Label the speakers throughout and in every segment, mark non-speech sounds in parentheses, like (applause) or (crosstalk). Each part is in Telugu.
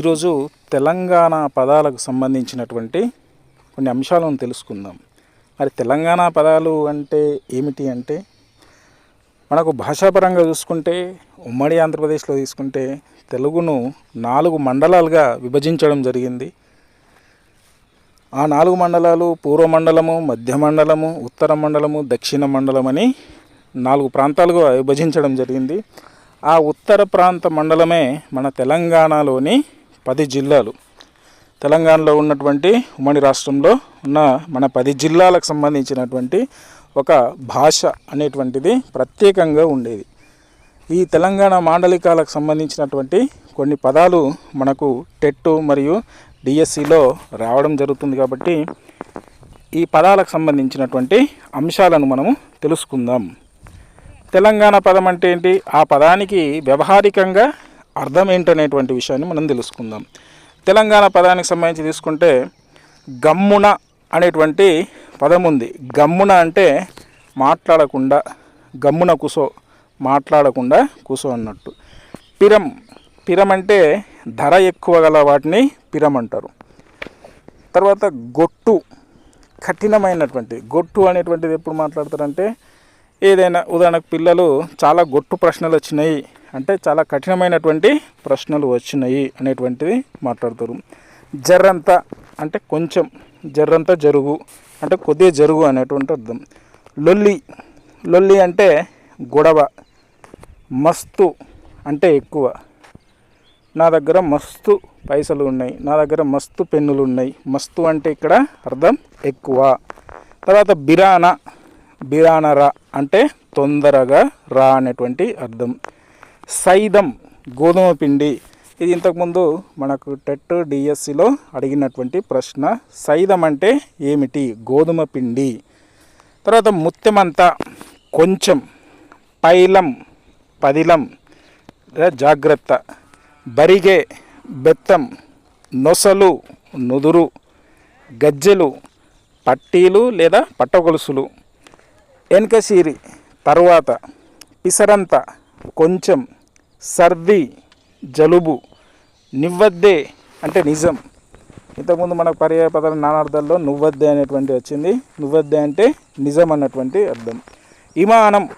Speaker 1: ఈరోజు తెలంగాణ పదాలకు సంబంధించినటువంటి కొన్ని అంశాలను తెలుసుకుందాం. మరి తెలంగాణ పదాలు అంటే ఏమిటి అంటే మనకు భాషాపరంగా చూసుకుంటే ఉమ్మడి ఆంధ్రప్రదేశ్లో తీసుకుంటే తెలుగును నాలుగు మండలాలుగా విభజించడం జరిగింది. ఆ నాలుగు మండలాలు పూర్వ మండలము మధ్య మండలము ఉత్తర మండలము దక్షిణ మండలం అని నాలుగు ప్రాంతాలుగా విభజించడం జరిగింది. ఆ ఉత్తర ప్రాంత మండలమే మన తెలంగాణలోని పది జిల్లాలు. తెలంగాణలో ఉన్నటువంటి ఉమ్మడి రాష్ట్రంలో ఉన్న మన పది జిల్లాలకు సంబంధించినటువంటి ఒక భాష అనేటువంటిది ప్రత్యేకంగా ఉండేది. ఈ తెలంగాణ మాండలికాలకు సంబంధించినటువంటి కొన్ని పదాలు మనకు టెట్ మరియు డిఎస్సిలో రావడం జరుగుతుంది కాబట్టి ఈ పదాలకు సంబంధించినటువంటి అంశాలను మనము తెలుసుకుందాం. తెలంగాణ పదం అంటే ఏంటి? ఆ పదానికి వ్యవహారికంగా అర్థం ఏంటనేటువంటి విషయాన్ని మనం తెలుసుకుందాం. తెలంగాణ పదానికి సంబంధించి తీసుకుంటే గమ్మున అనేటువంటి పదం ఉంది. గమ్మున అంటే మాట్లాడకుండా గమ్మున కుసో మాట్లాడకుండా కూసో అన్నట్టు. పిరం పిరం అంటే ధర ఎక్కువ గల వాటిని పిరం అంటారు. తర్వాత గొట్టు కఠినమైనటువంటి గొట్టు అనేటువంటిది ఎప్పుడు మాట్లాడతారంటే ఏదైనా ఉదాహరణకు పిల్లలు చాలా గొట్టు ప్రశ్నలు వచ్చినాయి అంటే చాలా కఠినమైనటువంటి ప్రశ్నలు వచ్చినాయి అనేటువంటిది మాట్లాడతారు. జర్రంత అంటే కొంచెం జర్రంత జరుగు అంటే కొద్దిగా జరుగు అనేటువంటి అర్థం. లొల్లి లొల్లి అంటే గొడవ మస్తు అంటే ఎక్కువ. నా దగ్గర మస్తు పైసలు ఉన్నాయి నా దగ్గర మస్తు పెన్నులు ఉన్నాయి మస్తు అంటే ఇక్కడ అర్థం ఎక్కువ. తర్వాత బిరానా బిరాన రా అంటే తొందరగా రా అనేటువంటి అర్థం. సైదం గోధుమ పిండి. ఇది ఇంతకుముందు మనకు టెట్ డిఎస్సిలో అడిగినటువంటి ప్రశ్న సైదం అంటే ఏమిటి? గోధుమ పిండి. తర్వాత ముత్యమంతా కొంచెం పైలం పదిలం జాగ్రత్త. బరిగే బెత్తం నొసలు నుదురు గజ్జెలు పట్టీలు లేదా పట్టగొలుసులు. వెనకసీరి తరువాత పిసరంత కొంచెం సర్ది జలుబు నివ్వద్దే అంటే నిజం. ఇంతకుముందు మనకు పర్యాయ పదాల నానార్థాల్లో నువ్వద్దే అనేటువంటి వచ్చింది. నువ్వద్దే అంటే నిజం అన్నటువంటి అర్థం. ఇమానం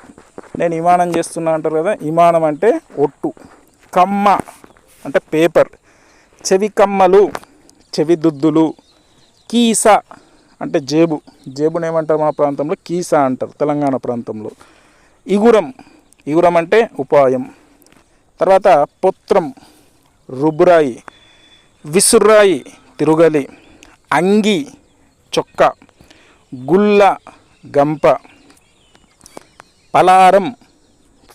Speaker 1: నేను ఇమానం చేస్తున్నా అంటారు కదా ఇమానం అంటే ఒట్టు కమ్మ అంటే పేపర్ చెవి కమ్మలు చెవి దుద్దులు కీస అంటే జేబు. జేబుని ఏమంటారు మా ప్రాంతంలో? కీసా అంటారు తెలంగాణ ప్రాంతంలో. ఇగురం ఇగురం అంటే ఉపాయం. తర్వాత పుత్రం రుబురాయి విసుర్రాయి తిరుగలి అంగి చొక్క గుల్ల గంప పలారం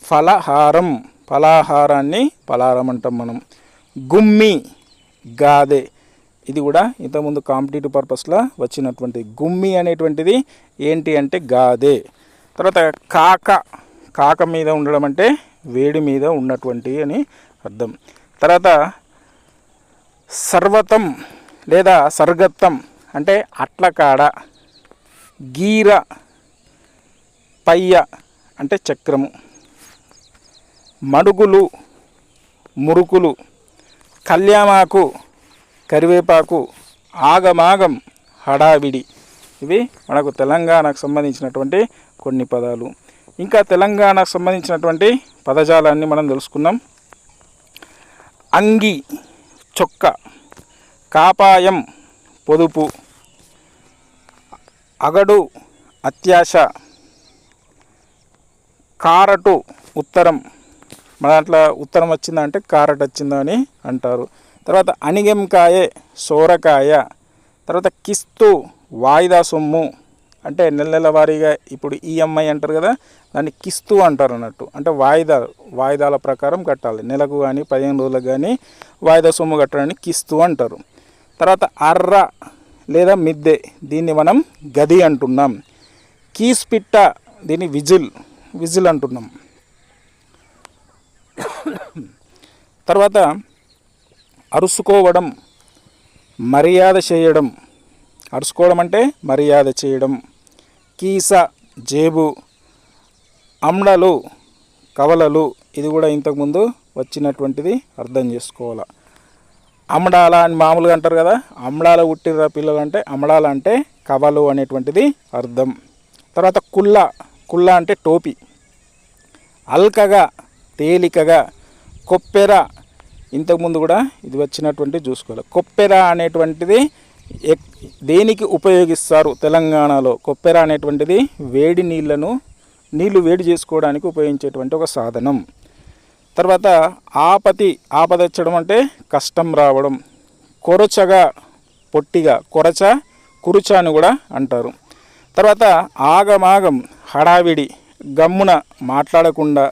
Speaker 1: ఫలహారం ఫలాహారాన్ని పలారం అంటాం మనం. గుమ్మి గాదె. ఇది కూడా ఇంతకుముందు కాంపిటేటివ్ పర్పస్లో వచ్చినటువంటి గుమ్మి అనేటువంటిది ఏంటి అంటే గాదే. తర్వాత కాక కాక మీద ఉండడం అంటే వేడి మీద ఉన్నటువంటి అని అర్థం. తర్వాత సర్వతం లేదా సర్గత్తం అంటే అట్లకాడ గీర పయ్య అంటే చక్రము. మడుగులు మురుకులు కళ్యామాకు కరివేపాకు ఆగమాగం హడావిడి. ఇవి మనకు తెలంగాణకు సంబంధించినటువంటి కొన్ని పదాలు. ఇంకా తెలంగాణకు సంబంధించినటువంటి పదజాలాన్ని మనం తెలుసుకున్నాం అంగి చొక్క కాపాయం పొదుపు అగడు అత్యాశ కారటు ఉత్తరం. మన దాంట్లో ఉత్తరం వచ్చిందా అంటే కారట్ వచ్చిందా అని అంటారు. తర్వాత అనిగెంకాయే సోరకాయ తర్వాత కిస్తు వాయిదా సొమ్ము అంటే నెల నెల వారీగా ఇప్పుడు ఈఎంఐ అంటారు కదా దాన్ని కిస్తు అంటారు అన్నట్టు. అంటే వాయిదా వాయిదాల ప్రకారం కట్టాలి. నెలకు కానీ పదిహేను రోజులకు కానీ వాయిదా సొమ్ము కట్టడానికి కిస్తు అంటారు. తర్వాత అర్ర లేదా మిద్దె దీన్ని మనం గది అంటున్నాం. కీస్ పిట్ట దీన్ని విజిల్ విజిల్ అంటున్నాం. తర్వాత అరుసుకోవడం మర్యాద చేయడం. అరుసుకోవడం అంటే మర్యాద చేయడం. కీస జేబు అమ్డలు కవలలు ఇది కూడా ఇంతకుముందు వచ్చినటువంటిది అర్థం చేసుకోవాలి. అమడాల అని మామూలుగా అంటారు కదా అమడాల పుట్టిర్రా పిల్లలు అంటే అమడాల అంటే కవలు అనేటువంటిది అర్థం. తర్వాత కుల్ల కుల్ల అంటే టోపీ. అల్కగా తేలికగా కొప్పెర. ఇంతకుముందు కూడా ఇది వచ్చినటువంటి చూసుకోవాలి. కొప్పెర అనేటువంటిది దేనికి ఉపయోగిస్తారు తెలంగాణలో కొప్పెర అనేటువంటిది వేడి నీళ్ళను నీళ్ళు వేడి చేసుకోవడానికి ఉపయోగించేటువంటి ఒక సాధనం. తర్వాత ఆపతి ఆపదచ్చడం అంటే కష్టం రావడం. కొరచగా పొట్టిగా కొరచ కురుచ అని కూడా అంటారు. తర్వాత ఆగమాగం హడావిడి గమ్మున మాట్లాడకుండా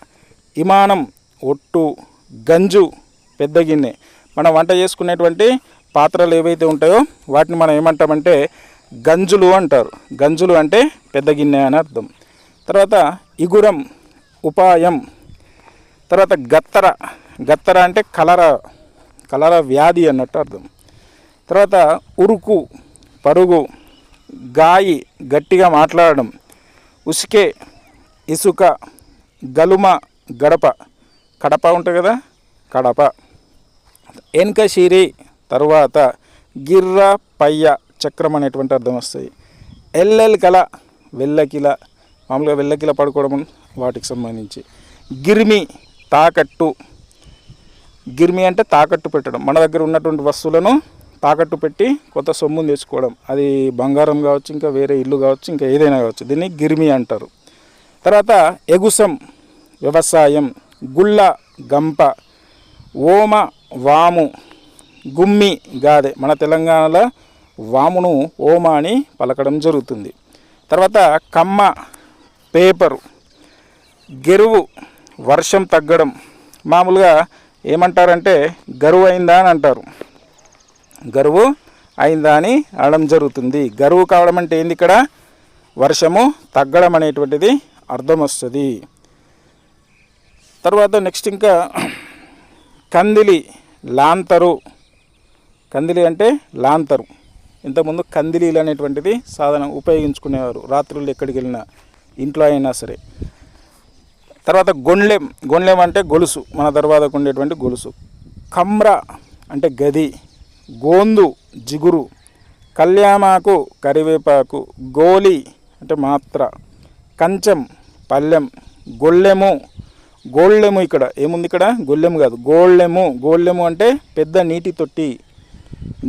Speaker 1: ఇమానం ఒట్టు గంజు పెద్ద గిన్నె. మనం వంట చేసుకునేటువంటి పాత్రలు ఏవైతే ఉంటాయో వాటిని మనం ఏమంటామంటే గంజులు అంటారు. గంజులు అంటే పెద్ద గిన్నె అని అర్థం. తర్వాత ఇగురం ఉపాయం తర్వాత గత్తర. గత్తర అంటే కలర కలర వ్యాధి అన్నట్టు అర్థం. తర్వాత ఉరుకు పరుగు గాయి గట్టిగా మాట్లాడడం. ఉసికే ఇసుక గలుమ గడప. కడప ఉంటుంది కదా? కడప. ఎన్కశీరి తరువాత గిర్ర పయ్య చక్రం అనేటువంటి అర్థం వస్తాయి. ఎల్లెల్ కల వెల్లకిల మామూలుగా వెల్లకిల పడుకోవడం వాటికి సంబంధించి. గిర్మి తాకట్టు. గిర్మి అంటే తాకట్టు పెట్టడం. మన దగ్గర ఉన్నటువంటి వస్తువులను తాకట్టు పెట్టి కొత్త సొమ్మును తెచ్చుకోవడం. అది బంగారం కావచ్చు ఇంకా వేరే ఇల్లు కావచ్చు ఇంకా ఏదైనా కావచ్చు. దీన్ని గిర్మి అంటారు. తర్వాత ఎగుసం వ్యవసాయం. గుళ్ళ గంప. ఓమ వాము. గుమ్మి గాదె. మన తెలంగాణలో వామును ఓమ అని పలకడం జరుగుతుంది. తర్వాత కమ్మ పేపరు గెరువు వర్షం తగ్గడం. మామూలుగా ఏమంటారంటే గరువు అయిందా అని అంటారు. గరువు అయిందా అని అనడం జరుగుతుంది. గరువు కావడం అంటే ఏంది ఇక్కడ? వర్షము తగ్గడం అనేటువంటిది అర్థం వస్తుంది. తర్వాత నెక్స్ట్ ఇంకా కందిలి లాంతరు కందిలి అంటే లాంతరు. ఇంతకుముందు కందిలీలు అనేటువంటిది సాధనం ఉపయోగించుకునేవారు. రాత్రులు ఎక్కడికి వెళ్ళినా ఇంట్లో అయినా సరే. తర్వాత గొండ్లెం. గొండ్లెం అంటే గొలుసు. మన దర్వాదకు ఉండేటువంటి గొలుసు. కమ్ర అంటే గది. గోందు జిగురు. కళ్యామాకు కరివేపాకు. గోలి అంటే మాత్ర. కంచం పల్లెం. గొళ్ళెము. గోళ్ళెము ఇక్కడ. ఏముంది ఇక్కడ? గొళ్ళెము కాదు. గోళ్ళెము. గోళ్ళెము అంటే పెద్ద నీటి తొట్టి.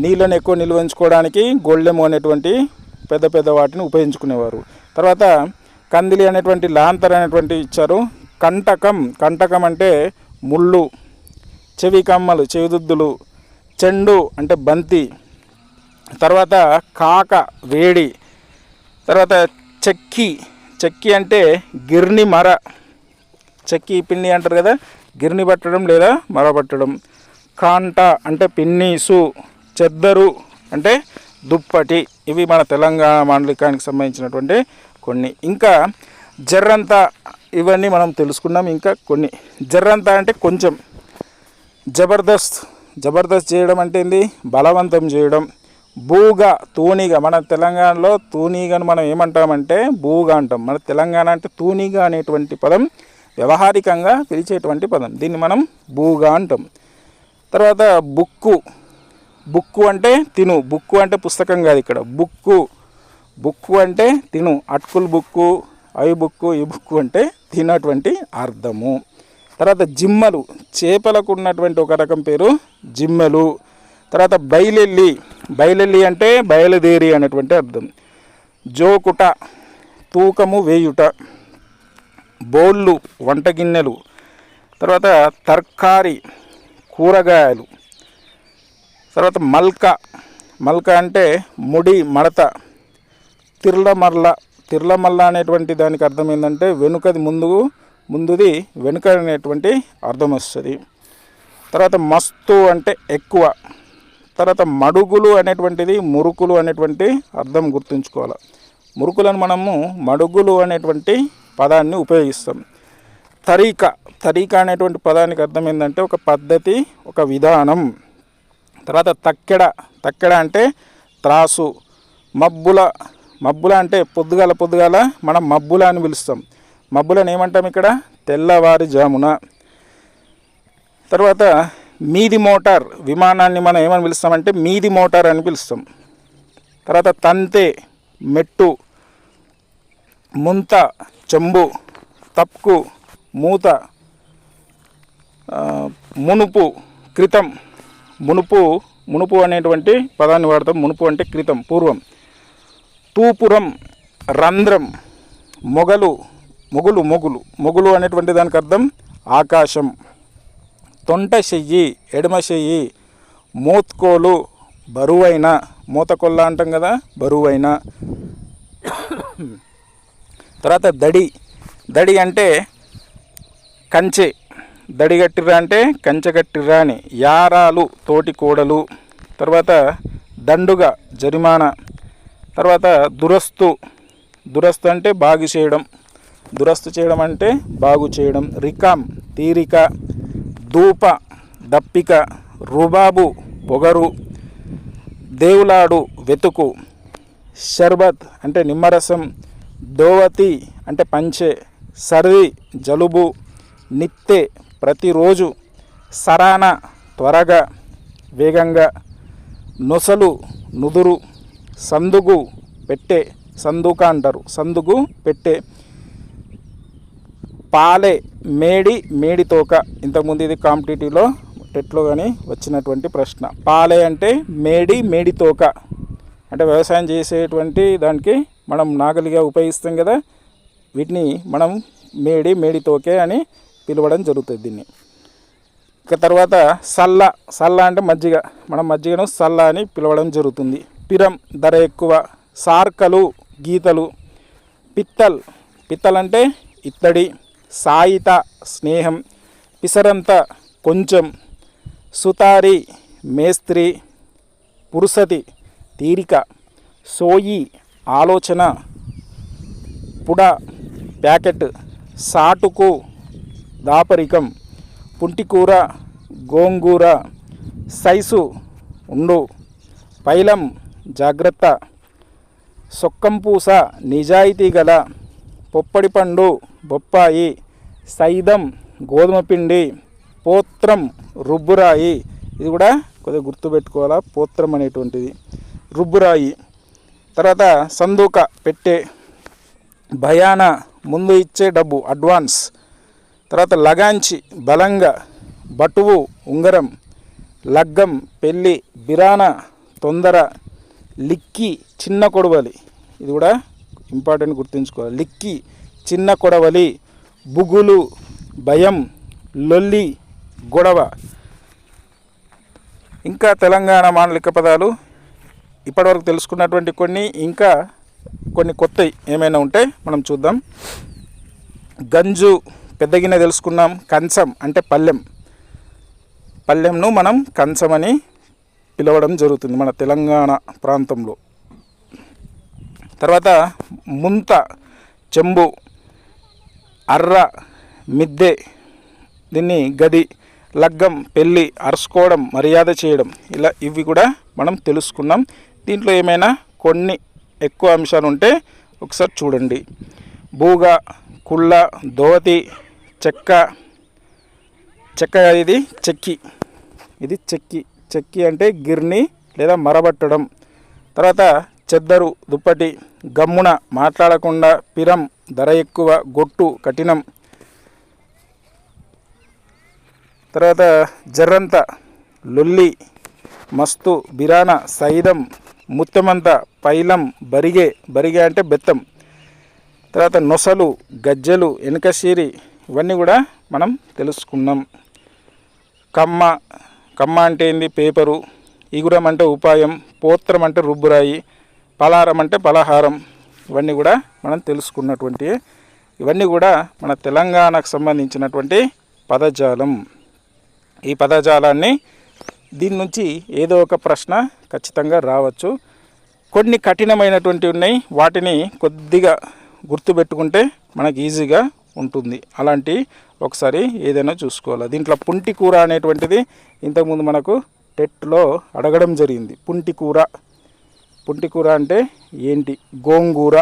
Speaker 1: నీళ్ళని ఎక్కువ నిల్వ ఉంచుకోవడానికి గొళ్ళెము అనేటువంటి పెద్ద పెద్ద వాటిని ఉపయోగించుకునేవారు. తర్వాత కందిలి అనేటువంటి లాంతర్ అనేటువంటి ఇచ్చారు. కంటకం కంటకం అంటే ముళ్ళు చెవి కమ్మలు చెవిదుద్దులు చెండు అంటే బంతి తర్వాత కాక వేడి తర్వాత చెక్కి చెక్కి అంటే గిర్ని మర చెక్కి పిండి అంటారు కదా గిర్ని పట్టడం లేదా మర పట్టడం. కాంట అంటే పిన్నీసు చెద్దరు అంటే దుప్పటి. ఇవి మన తెలంగాణ మాండలికానికి సంబంధించినటువంటి కొన్ని. ఇంకా జర్రంత ఇవన్నీ మనం తెలుసుకున్నాం. ఇంకా కొన్ని. జర్రంత అంటే కొంచెం. జబర్దస్త్. జబర్దస్త్ చేయడం అంటే ఏంది? బలవంతం చేయడం. బూగా తూనిగా. మన తెలంగాణలో తూనీగను మనం ఏమంటామంటే బూగా అంటాం. మన తెలంగాణ అంటే తూనిగా అనేటువంటి పదం వ్యవహారికంగా పిలిచేటువంటి పదం. దీన్ని మనం బూగా అంటాం. తర్వాత బుక్కు. బుక్కు అంటే తిను. బుక్కు అంటే పుస్తకం కాదు ఇక్కడ. బుక్కు. బుక్కు అంటే తిను. అటుకులు బుక్కు అవి బుక్కు ఈ బుక్కు అంటే తినటువంటి అర్థము. తర్వాత జిమ్మలు. చేపలకు ఉన్నటువంటి ఒక రకం పేరు జిమ్మెలు. తర్వాత బయలెల్లి బయలెల్లి అంటే బయలుదేరి అనేటువంటి అర్థం. జోకుట తూకము వేయుట బోళ్ళు వంట గిన్నెలు తర్వాత తర్కారీ. కూరగాయలు. తర్వాత మల్క. మల్క అంటే ముడి మడత. తిర్లమర్ల. తిర్లమల్ల అనేటువంటి దానికి అర్థం ఏంటంటే వెనుకది ముందు ముందుది వెనుక అనేటువంటి అర్థం వస్తుంది. తర్వాత మస్తు అంటే ఎక్కువ. తర్వాత మడుగులు అనేటువంటిది మురుకులు అనేటువంటి అర్థం గుర్తుంచుకోవాలి. మురుకులను మనము మడుగులు అనేటువంటి పదాన్ని ఉపయోగిస్తాం. తరీక. తరీక అనేటువంటి పదానికి అర్థం ఏంటంటే ఒక పద్ధతి ఒక విధానం. తర్వాత తక్కెడ. తక్కెడ అంటే త్రాసు. మబ్బుల. మబ్బుల అంటే పొద్దుగాల పొద్దుగాల మనం మబ్బుల అని పిలుస్తాం. మబ్బులను ఏమంటాం ఇక్కడ? తెల్లవారి జామున తర్వాత మీది మోటార్. విమానాన్ని మనం ఏమని పిలుస్తామంటే మీది మోటార్ అని పిలుస్తాం. తర్వాత తంతే. మెట్టు. ముంత. చెంబు. తప్పు మూత మునుపు క్రితం మునుపు మునుపు అనేటువంటి పదాన్ని వాడతాం. మునుపు అంటే క్రితం పూర్వం. తూపురం రంధ్రం మొగలు మొగులు మొగులు. మొగులు అనేటువంటి దానికి అర్థం ఆకాశం. తొంట చెయ్యి ఎడమ చెయ్యి మోత్కోలు బరువైన మూతకొల్ల అంటాం కదా బరువైన. (coughs) తర్వాత దడి. దడి అంటే కంచె దడి అంటే కంచె అని. యారాలు తోటి కోడలు. తర్వాత దండుగ జరిమానా. తర్వాత దురస్తు. దురస్తు అంటే బాగు చేయడం. దురస్తు చేయడం అంటే బాగు చేయడం. రికామ్ తీరిక. దూప దప్పిక. రుబాబు పొగరు. దేవులాడు వెతుకు. షర్బత్ అంటే నిమ్మరసం. దోవతి అంటే పంచె. సర్ది జలుబు. నిత్తె ప్రతిరోజు సరాన త్వరగా వేగంగా నొసలు నుదురు సందుగు పెట్టే సందుక అంటారు. సందుగు పెట్టె పాలే మేడి మేడి తోక. ఇంతకుముందు ఇది కాంపిటేటివ్లో టెట్లో కానీ వచ్చినటువంటి ప్రశ్న. పాలే అంటే మేడి మేడి తోక. అంటే వ్యవసాయం చేసేటువంటి దానికి మనం నాగలిగా ఉపయోగిస్తాం కదా. వీటిని మనం మేడి మేడి తోకే అని పిలవడం జరుగుతుంది దీన్ని. ఇక తర్వాత సల్ల సల్ల అంటే మజ్జిగ. మనం మజ్జిగను సల్ల అని పిలవడం జరుగుతుంది. పిరం ధర ఎక్కువ. సార్కలు గీతలు. పిత్తల్ పిత్తల్ అంటే ఇత్తడి సాయిత స్నేహం. పిసరంత కొంచెం. సుతారి మేస్త్రి పురుసతి తీరిక. సోయి ఆలోచన. పుడ ప్యాకెట్. సాటుకు దాపరికం పుంటికూర గోంగూర సైసు ఉండు పైలం జాగ్రత్త సొక్కంపూస నిజాయితీ గల పొప్పడి పండు బొప్పాయి సైదం గోధుమ పిండి పోత్రం రుబ్బురాయి. ఇది కూడా కొద్దిగా గుర్తుపెట్టుకోవాలా? పోత్రం అనేటువంటిది. రుబ్బురాయి. తర్వాత సందూక పెట్టే భయాన ముందు ఇచ్చే డబ్బు అడ్వాన్స్. తర్వాత లగాంచి బలంగా బటువు ఉంగరం లగ్గం పెళ్ళి బిరాన తొందర లిక్కి చిన్న కొడవలి. ఇది కూడా ఇంపార్టెంట్ గుర్తుంచుకోవాలి. లిక్కి చిన్న కొడవలి బుగులు భయం లొల్లి గొడవ. ఇంకా తెలంగాణ మాండలిక పదాలు ఇప్పటివరకు తెలుసుకున్నటువంటి కొన్ని ఇంకా కొన్ని కొత్తవి ఏమైనా ఉంటే మనం చూద్దాం. గంజు పెద్ద గిన్నె తెలుసుకున్నాం. కంచం అంటే పల్లెం. పల్లెంను మనం కంచం అని పిలవడం జరుగుతుంది మన తెలంగాణ ప్రాంతంలో. తర్వాత ముంత చెంబు అర్ర మిద్దె దీన్ని గది లగ్గం పెళ్ళి అరుసుకోవడం మర్యాద చేయడం ఇలా ఇవి కూడా మనం తెలుసుకున్నాం. దీంట్లో ఏమైనా కొన్ని ఎక్కువ అంశాలు ఉంటే ఒకసారి చూడండి. బూగ కుళ్ళ దోవతి చెక్క. చెక్క ఇది చెక్కి. ఇది చెక్కి. చెక్కి అంటే గిర్ని లేదా మరబట్టడం. తర్వాత చెద్దరు దుప్పటి గమ్మున మాట్లాడకుండా పిరం ధర ఎక్కువ గొట్టు కఠినం. తర్వాత జర్రంత లొల్లి మస్తు బిరాన సైదం ముత్తమంత పైలం బరిగే. బరిగే అంటే బెత్తం. తర్వాత నొసలు గజ్జలు వెనకశీరి ఇవన్నీ కూడా మనం తెలుసుకున్నాం. కమ్మ కమ్మ అంటే ఏంది? పేపరు. ఇగురం అంటే ఉపాయం. పోత్రం అంటే రుబ్బురాయి. పలారం అంటే పలహారం. ఇవన్నీ కూడా మనం తెలుసుకున్నటువంటి ఇవన్నీ కూడా మన తెలంగాణకు సంబంధించినటువంటి పదజాలం. ఈ పదజాలాన్ని దీని నుంచి ఏదో ఒక ప్రశ్న ఖచ్చితంగా రావచ్చు. కొన్ని కఠినమైనటువంటి ఉన్నాయి. వాటిని కొద్దిగా గుర్తుపెట్టుకుంటే మనకు ఈజీగా ఉంటుంది. అలాంటి ఒకసారి ఏదైనా చూసుకోవాలి. దీంట్లో పుంటి కూర అనేటువంటిది ఇంతకుముందు మనకు టెట్లో అడగడం జరిగింది. పుంటి కూర. పుంటి కూర అంటే ఏంటి? గోంగూర.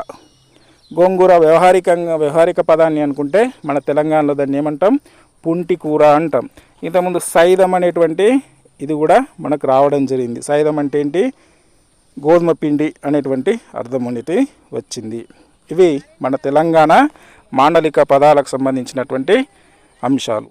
Speaker 1: గోంగూర వ్యవహారికంగా వ్యవహారిక పదాన్ని అనుకుంటే మన తెలంగాణలో దాన్ని ఏమంటాం? పుంటి కూర అంటాం. ఇంతకుముందు సైదం అనేటువంటి ఇది కూడా మనకు రావడం జరిగింది. సైదం అంటే ఏంటి? గోధుమ పిండి అనేటువంటి అర్థం అనేది వచ్చింది. ఇవి మన తెలంగాణ మాండలిక పదాలకు సంబంధించినటువంటి అంశాలు.